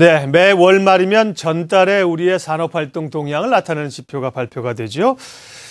네, 매 월말이면 전달에 우리의 산업활동 동향을 나타내는 지표가 발표가 되죠.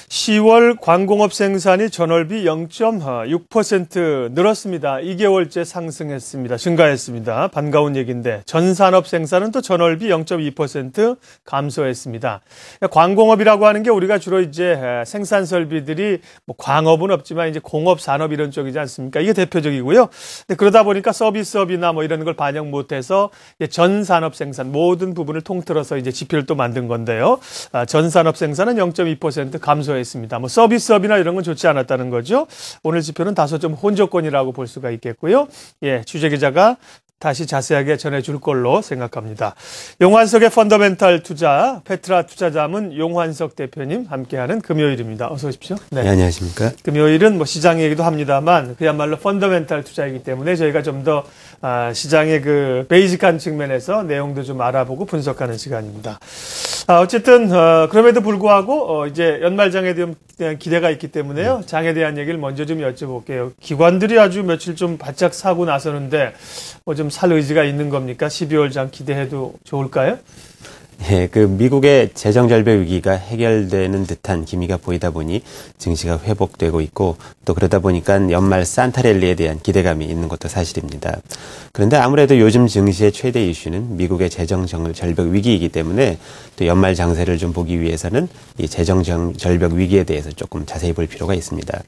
10월 관공업 생산이 전월비 0.6% 늘었습니다. 2개월째 상승했습니다. 증가했습니다. 반가운 얘기인데 전 산업 생산은 또 전월비 0.2% 감소했습니다. 관공업이라고 하는 게 우리가 주로 이제 생산 설비들이 뭐 광업은 없지만 이제 공업 산업 이런 쪽이지 않습니까? 이게 대표적이고요. 그러다 보니까 서비스업이나 뭐 이런 걸 반영 못해서 전 산업 생산 모든 부분을 통틀어서 이제 지표를 또 만든 건데요. 아, 전산업 생산은 0.2% 감소했습니다. 있습니다. 뭐 서비스업이나 이런 건 좋지 않았다는 거죠. 오늘 지표는 다소 좀 혼조권이라고 볼 수가 있겠고요. 예, 취재 기자가 다시 자세하게 전해줄 걸로 생각합니다. 용환석의 펀더멘탈 투자, 페트라 투자자문 용환석 대표님 함께하는 금요일입니다. 어서 오십시오. 네. 네, 안녕하십니까. 금요일은 뭐 시장 얘기도 합니다만 그야말로 펀더멘탈 투자이기 때문에 저희가 좀더 아, 시장의 그 베이직한 측면에서 내용도 좀 알아보고 분석하는 시간입니다. 아, 어쨌든 어, 그럼에도 불구하고 어, 이제 연말장에 대한 기대가 있기 때문에요. 네. 장에 대한 얘기를 먼저 좀 여쭤볼게요. 기관들이 아주 며칠 좀 바짝 사고 나서는데 뭐좀 살 의지가 있는 겁니까? 12월 장 기대해도 좋을까요? 예, 그 미국의 재정 절벽 위기가 해결되는 듯한 기미가 보이다 보니 증시가 회복되고 있고 또 그러다 보니까 연말 산타랠리에 대한 기대감이 있는 것도 사실입니다. 그런데 아무래도 요즘 증시의 최대 이슈는 미국의 재정 절벽 위기이기 때문에 또 연말 장세를 좀 보기 위해서는 이 재정 절벽 위기에 대해서 조금 자세히 볼 필요가 있습니다.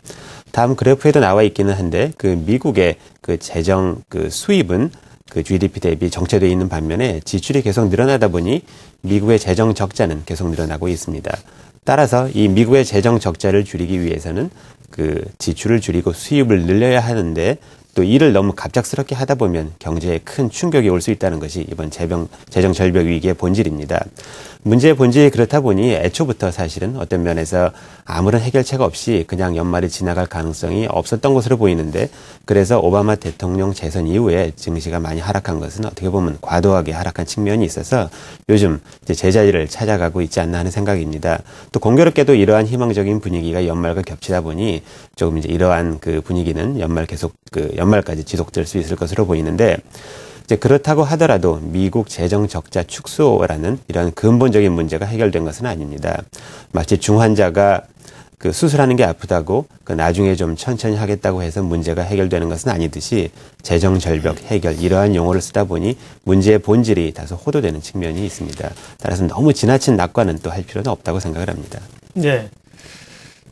다음 그래프에도 나와 있기는 한데 그 미국의 그 재정 그 수입은 그 GDP 대비 정체되어 있는 반면에 지출이 계속 늘어나다 보니 미국의 재정 적자는 계속 늘어나고 있습니다. 따라서 이 미국의 재정 적자를 줄이기 위해서는 그 지출을 줄이고 수입을 늘려야 하는데 또 이를 너무 갑작스럽게 하다 보면 경제에 큰 충격이 올 수 있다는 것이 이번 재정, 재정 절벽 위기의 본질입니다. 문제의 본질이 그렇다 보니 애초부터 사실은 어떤 면에서 아무런 해결책 없이 그냥 연말이 지나갈 가능성이 없었던 것으로 보이는데 그래서 오바마 대통령 재선 이후에 증시가 많이 하락한 것은 어떻게 보면 과도하게 하락한 측면이 있어서 요즘 이제 제자리를 찾아가고 있지 않나 하는 생각입니다. 또 공교롭게도 이러한 희망적인 분위기가 연말과 겹치다 보니 조금 이제 이러한 그 분위기는 연말 계속 그 연말까지 지속될 수 있을 것으로 보이는데 이제 그렇다고 하더라도 미국 재정 적자 축소라는 이런 근본적인 문제가 해결된 것은 아닙니다. 마치 중환자가 그 수술하는 게 아프다고 그 나중에 좀 천천히 하겠다고 해서 문제가 해결되는 것은 아니듯이 재정 절벽 해결 이러한 용어를 쓰다 보니 문제의 본질이 다소 호도되는 측면이 있습니다. 따라서 너무 지나친 낙관은 또 할 필요는 없다고 생각을 합니다. 네.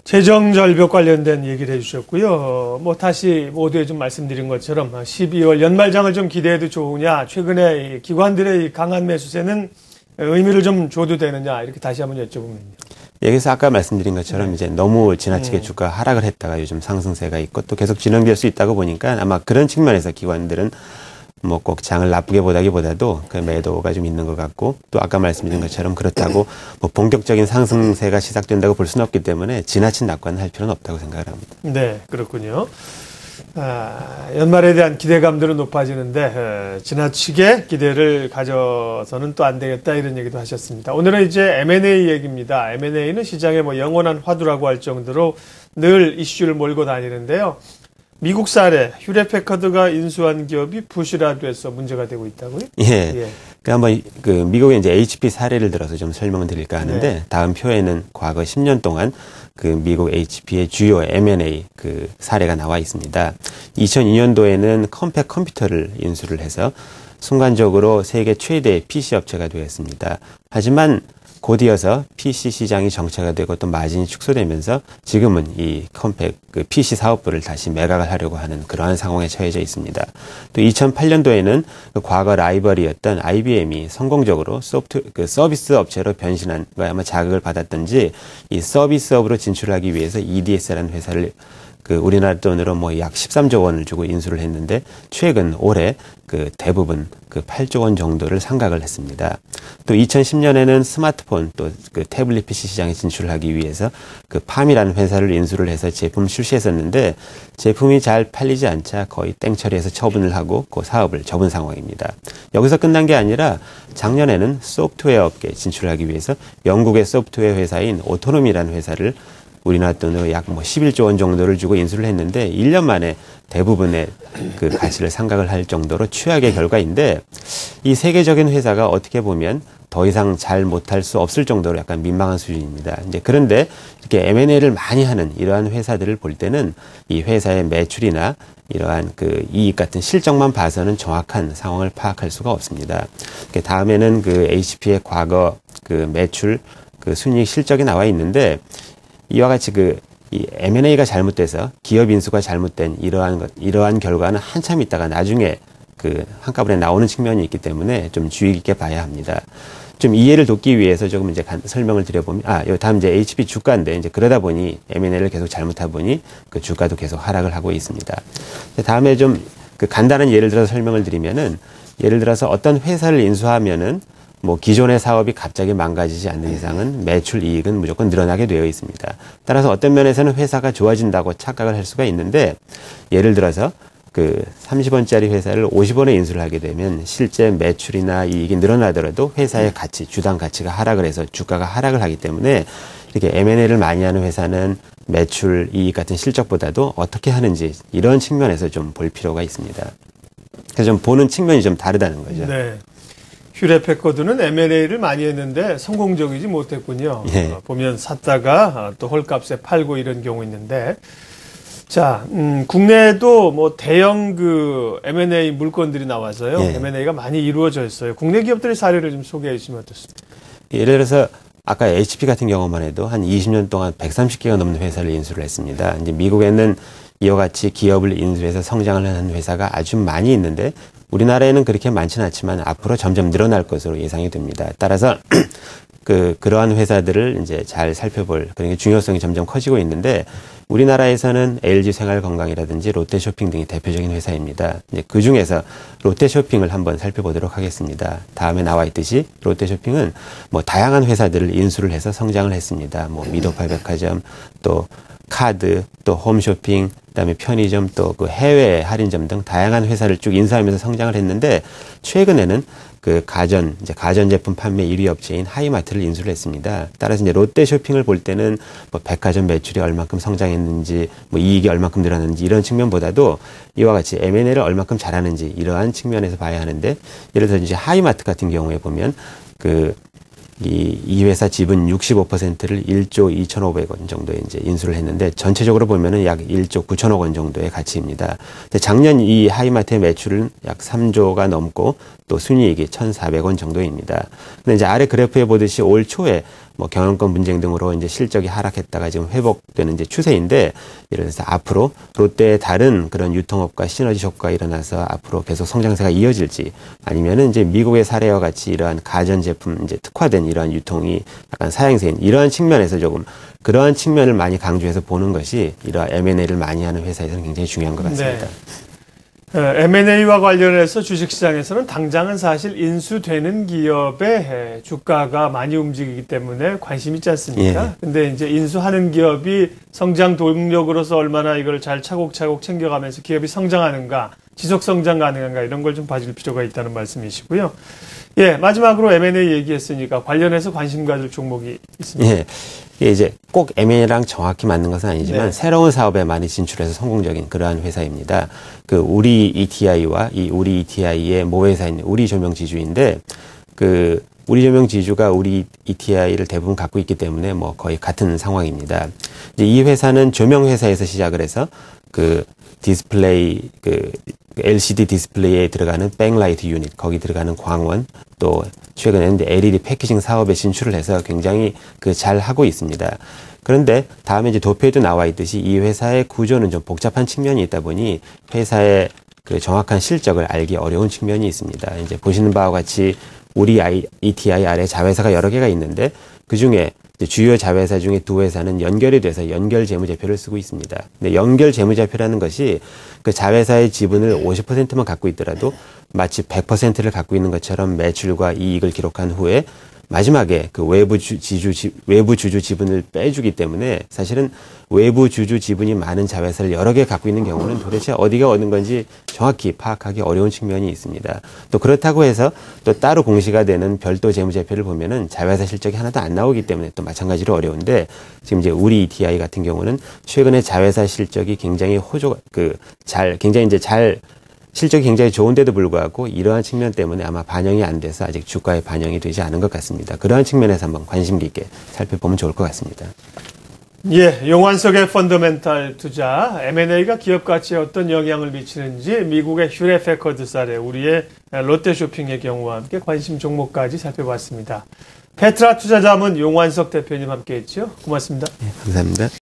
재정 절벽 관련된 얘기를 해주셨고요. 뭐 다시 모두에 좀 말씀드린 것처럼 12월 연말장을 좀 기대해도 좋으냐, 최근에 기관들의 강한 매수세는 의미를 좀 줘도 되느냐 이렇게 다시 한번 여쭤보면요. 여기서 아까 말씀드린 것처럼 네. 이제 너무 지나치게 음. 주가 하락을 했다가 요즘 상승세가 있고 또 계속 진행될 수 있다고 보니까 아마 그런 측면에서 기관들은 뭐 꼭 장을 나쁘게 보다기보다도 그 매도가 좀 있는 것 같고 또 아까 말씀드린 것처럼 그렇다고 뭐 본격적인 상승세가 시작된다고 볼 수는 없기 때문에 지나친 낙관을 할 필요는 없다고 생각을 합니다. 네, 그렇군요. 아, 연말에 대한 기대감들은 높아지는데 에, 지나치게 기대를 가져서는 또 안 되겠다 이런 얘기도 하셨습니다. 오늘은 이제 M&A 얘기입니다. M&A는 시장의 뭐 영원한 화두라고 할 정도로 늘 이슈를 몰고 다니는데요. 미국 사례 휴레 패커드가 인수한 기업이 부실화돼서 문제가 되고 있다고요? 예. 예. 그 한번 그 미국의 이제 HP 사례를 들어서 좀 설명을 드릴까 하는데 네. 다음 표에는 과거 10년 동안 그 미국 HP의 주요 M&A 그 사례가 나와 있습니다. 2002년도에는 컴팩 컴퓨터를 인수를 해서 순간적으로 세계 최대 PC 업체가 되었습니다. 하지만 곧이어서 PC 시장이 정체가 되고 또 마진이 축소되면서 지금은 이 컴팩 그 PC 사업부를 다시 매각을 하려고 하는 그러한 상황에 처해져 있습니다. 또 2008년도에는 그 과거 라이벌이었던 IBM이 성공적으로 소프트 그 서비스 업체로 변신한 거에 아마 자극을 받았던지 이 서비스업으로 진출하기 위해서 EDS라는 회사를 그 우리나라 돈으로 뭐 약 13조 원을 주고 인수를 했는데 최근 올해 그 대부분 그 8조 원 정도를 상각을 했습니다. 또 2010년에는 스마트폰 또 그 태블릿 PC 시장에 진출을 하기 위해서 그 팜이라는 회사를 인수를 해서 제품 출시했었는데 제품이 잘 팔리지 않자 거의 땡처리해서 처분을 하고 그 사업을 접은 상황입니다. 여기서 끝난 게 아니라 작년에는 소프트웨어 업계에 진출하기 위해서 영국의 소프트웨어 회사인 오토노미라는 회사를 우리나라 돈으로 약 뭐 11조 원 정도를 주고 인수를 했는데 1년 만에 대부분의 그 가치를 상각을 할 정도로 최악의 결과인데 이 세계적인 회사가 어떻게 보면 더 이상 잘 못할 수 없을 정도로 약간 민망한 수준입니다. 이제 그런데 이렇게 M&A를 많이 하는 이러한 회사들을 볼 때는 이 회사의 매출이나 이러한 그 이익 같은 실적만 봐서는 정확한 상황을 파악할 수가 없습니다. 다음에는 그 HP의 과거 그 매출 그 순이익 실적이 나와 있는데 이와 같이 그이 M&A가 잘못돼서 기업 인수가 잘못된 이러한 것, 이러한 결과는 한참 있다가 나중에 그 한꺼번에 나오는 측면이 있기 때문에 좀 주의 깊게 봐야 합니다. 좀 이해를 돕기 위해서 조금 이제 간, 설명을 드려보면, 아, 요 다음 이제 HP 주가인데, 이제 그러다 보니 M&A를 계속 잘못하다 보니 그 주가도 계속 하락을 하고 있습니다. 다음에 좀 그 간단한 예를 들어서 설명을 드리면은, 예를 들어서 어떤 회사를 인수하면은 뭐 기존의 사업이 갑자기 망가지지 않는 이상은 매출 이익은 무조건 늘어나게 되어 있습니다. 따라서 어떤 면에서는 회사가 좋아진다고 착각을 할 수가 있는데 예를 들어서 그 30원짜리 회사를 50원에 인수를 하게 되면 실제 매출이나 이익이 늘어나더라도 회사의 가치, 주당 가치가 하락을 해서 주가가 하락을 하기 때문에 이렇게 M&A를 많이 하는 회사는 매출, 이익 같은 실적보다도 어떻게 하는지 이런 측면에서 좀 볼 필요가 있습니다. 그래서 좀 보는 측면이 좀 다르다는 거죠. 네. 휴레 패커드는 M&A를 많이 했는데 성공적이지 못했군요. 예. 어, 보면 샀다가 또 헐값에 팔고 이런 경우 있는데 자, 음, 국내에도 뭐 대형 그 M&A 물건들이 나와서요. 예. M&A가 많이 이루어져 있어요. 국내 기업들의 사례를 좀 소개해 주시면 어떻습니까? 예를 들어서 아까 HP 같은 경우만 해도 한 20년 동안 130개가 넘는 회사를 인수를 했습니다. 이제 미국에는 이와 같이 기업을 인수해서 성장을 하는 회사가 아주 많이 있는데 우리나라에는 그렇게 많지는 않지만 앞으로 점점 늘어날 것으로 예상이 됩니다. 따라서 그 그러한 회사들을 이제 잘 살펴볼 그런 게 중요성이 점점 커지고 있는데 우리나라에서는 LG 생활건강이라든지 롯데쇼핑 등이 대표적인 회사입니다. 이제 그 중에서 롯데쇼핑을 한번 살펴보도록 하겠습니다. 다음에 나와 있듯이 롯데쇼핑은 뭐 다양한 회사들을 인수를 해서 성장을 했습니다. 뭐 미도팔 백화점 또 카드, 또 홈쇼핑, 그다음에 편의점, 또 그 해외 할인점 등 다양한 회사를 쭉 인수하면서 성장을 했는데 최근에는 그 가전 이제 가전 제품 판매 1위 업체인 하이마트를 인수를 했습니다. 따라서 이제 롯데 쇼핑을 볼 때는 뭐 백화점 매출이 얼만큼 성장했는지 뭐 이익이 얼만큼 늘었는지 이런 측면보다도 이와 같이 M&A를 얼만큼 잘하는지 이러한 측면에서 봐야 하는데 예를 들어 이제 하이마트 같은 경우에 보면 그 이, 이 회사 지분 65%를 1조 2,500원 정도에 이제 인수를 했는데 전체적으로 보면은 약 1조 9천억 원 정도의 가치입니다. 작년 이 하이마트의 매출은 약 3조가 넘고 또 순이익이 1,400원 정도입니다. 근데 이제 아래 그래프에 보듯이 올 초에 뭐 경영권 분쟁 등으로 이제 실적이 하락했다가 지금 회복되는 이제 추세인데 예를 들어서 앞으로 롯데의 다른 그런 유통업과 시너지 효과가 일어나서 앞으로 계속 성장세가 이어질지 아니면은 이제 미국의 사례와 같이 이러한 가전 제품 이제 특화된 이러한 유통이 약간 사양세인 이러한 측면에서 조금 그러한 측면을 많이 강조해서 보는 것이 이러한 M&A를 많이 하는 회사에서는 굉장히 중요한 것 같습니다. 네. M&A와 관련해서 주식시장에서는 당장은 사실 인수되는 기업의 주가가 많이 움직이기 때문에 관심 있지 않습니까? 예. 근데 이제 인수하는 기업이 성장 동력으로서 얼마나 이걸 잘 차곡차곡 챙겨가면서 기업이 성장하는가, 지속 성장 가능한가 이런 걸 좀 봐줄 필요가 있다는 말씀이시고요. 예, 마지막으로 M&A 얘기했으니까 관련해서 관심 가질 종목이 있습니다. 예. 이게 이제 꼭 M&A랑 정확히 맞는 것은 아니지만 네. 새로운 사업에 많이 진출해서 성공적인 그러한 회사입니다. 그 우리 ETI와 이 우리 ETI의 모 회사인 우리 조명 지주인데 그 우리 조명 지주가 우리 ETI를 대부분 갖고 있기 때문에 뭐 거의 같은 상황입니다. 이제 이 회사는 조명 회사에서 시작을 해서 그 디스플레이 그 LCD 디스플레이에 들어가는 백라이트 유닛 거기 들어가는 광원 또 최근에는 LED 패키징 사업에 진출을 해서 굉장히 그 잘 하고 있습니다. 그런데 다음에 이제 도표에도 나와 있듯이 이 회사의 구조는 좀 복잡한 측면이 있다 보니 회사의 그 정확한 실적을 알기 어려운 측면이 있습니다. 이제 보시는 바와 같이 우리 ETI 아래 자회사가 여러 개가 있는데 그 중에 주요 자회사 중에 두 회사는 연결이 돼서 연결 재무제표를 쓰고 있습니다. 근데 연결 재무제표라는 것이 그 자회사의 지분을 50%만 갖고 있더라도 마치 100%를 갖고 있는 것처럼 매출과 이익을 기록한 후에 마지막에 그 외부 주, 지주 지, 외부 주주 지분을 빼주기 때문에 사실은 외부 주주 지분이 많은 자회사를 여러 개 갖고 있는 경우는 도대체 어디가 어느 건지 정확히 파악하기 어려운 측면이 있습니다. 또 그렇다고 해서 또 따로 공시가 되는 별도 재무제표를 보면은 자회사 실적이 하나도 안 나오기 때문에 또 마찬가지로 어려운데 지금 이제 우리 ETI 같은 경우는 최근에 자회사 실적이 굉장히 호조 그 잘 굉장히 이제 잘 실적이 굉장히 좋은데도 불구하고 이러한 측면 때문에 아마 반영이 안 돼서 아직 주가에 반영이 되지 않은 것 같습니다. 그러한 측면에서 한번 관심 깊게 살펴보면 좋을 것 같습니다. 예, 용환석의 펀더멘탈 투자, M&A가 기업 가치에 어떤 영향을 미치는지 미국의 휴레 패커드 사례, 우리의 롯데 쇼핑의 경우와 함께 관심 종목까지 살펴봤습니다. 페트라 투자자문 용환석 대표님 함께 했죠. 고맙습니다. 네, 감사합니다.